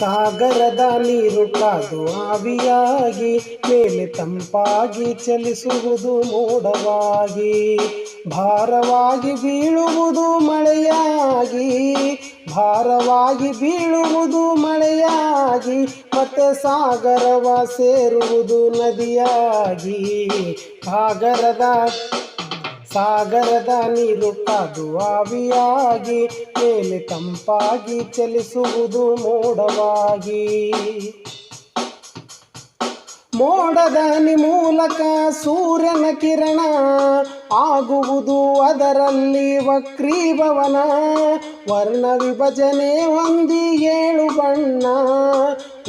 ಸಾಗರದ ನೀರು ಕಾದು ಆವಿಯಾಗಿ, ಮೇಲೆ ತಂಪಾಗಿ ಚಲಿಸುವುದು ಮೋಡವಾಗಿ, ಭಾರವಾಗಿ ಬೀಳುವುದು ಮಳೆಯಾಗಿ, ಭಾರವಾಗಿ ಬೀಳುವುದು ಮಳೆಯಾಗಿ, ಮತ್ತೆ ಸಾಗರವ ಸೇರುವುದು ನದಿಯಾಗಿ, ಸಾಗರದ ಸಾಗರದ ನೀರು ಅದು ಆವಿಯಾಗಿ, ಮೇಲೆ ತಂಪಾಗಿ ಚಲಿಸುವುದು ಮೋಡವಾಗಿ. ಮೋಡದ ಮೂಲಕ ಸೂರ್ಯನ ಕಿರಣ ಆಗುವುದು ಅದರಲ್ಲಿ ವಕ್ರೀಭವನ. ವರ್ಣ ವಿಭಜನೆ ಹೊಂದಿ ಏಳು ಬಣ್ಣ,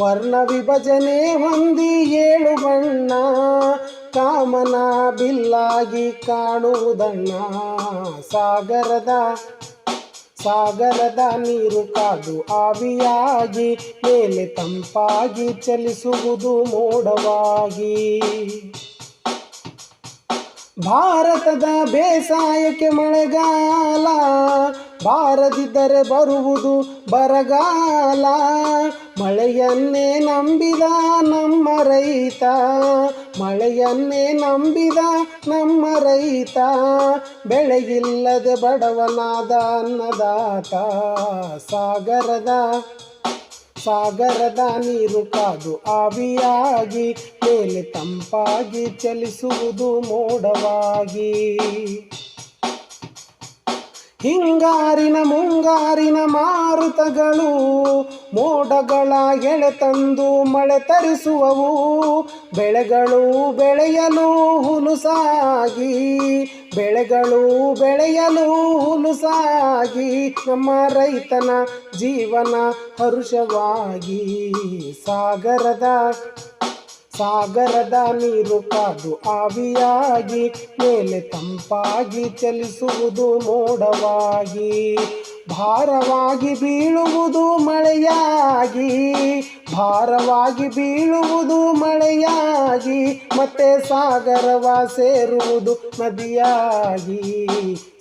ವರ್ಣ ವಿಭಜನೆ ಹೊಂದಿ ಏಳು ಬಣ್ಣ. ಕಾಮನ ಬಿಲ್ಲಾಗಿ ಕಾಣುವುದಣ್ಣ ಸಾಗರದ ಸಾಗರದ ನೀರು ಕಾದು ಆವಿಯಾಗಿ, ಮೇಲೆ ತಂಪಾಗಿ ಚಲಿಸುವುದು ಮೋಡವಾಗಿ. ಭಾರತದ ಬೇಸಾಯಕ್ಕೆ ಮಳೆಗಾಲ ಬಾರದಿದ್ದರೆ ಬರುವುದು ಬರಗಾಲ. ಮಳೆಯನ್ನೇ ನಂಬಿದ ನಮ್ಮ ರೈತ, ಮಳೆಯನ್ನೇ ನಂಬಿದ ನಮ್ಮ ರೈತ, ಬೆಳೆಯಿಲ್ಲದೆ ಬಡವನಾದ ಅನ್ನದಾತ. ಸಾಗರದ ಸಾಗರದ ನೀರು ಕಾದು ಆವಿಯಾಗಿ, ಮೇಲೆ ತಂಪಾಗಿ ಚಲಿಸುವುದು ಮೋಡವಾಗಿ. ಹಿಂಗಾರಿನ ಮುಂಗಾರಿನ ಮಾರುತಗಳು ಮೋಡಗಳ ಎಳೆ ತಂದು ಮಳೆ ತರಿಸುವವು. ಬೆಳೆಗಳು ಬೆಳೆಯಲು ಹುಲುಸಾಗಿ, ಬೆಳೆಗಳು ಬೆಳೆಯಲು ಹುಲುಸಾಗಿ, ನಮ್ಮ ರೈತನ ಜೀವನ ಹರುಷವಾಗಿ. ಸಾಗರದ ಸಾಗರದ ನೀರು ಕಾದು ಆವಿಯಾಗಿ, ಮೇಲೆ ತಂಪಾಗಿ ಚಲಿಸುವುದು ಮೋಡವಾಗಿ, ಭಾರವಾಗಿ ಬೀಳುವುದು ಮಳೆಯಾಗಿ, ಭಾರವಾಗಿ ಬೀಳುವುದು ಮಳೆಯಾಗಿ, ಮತ್ತೆ ಸಾಗರವ ಸೇರುವುದು ನದಿಯಾಗಿ.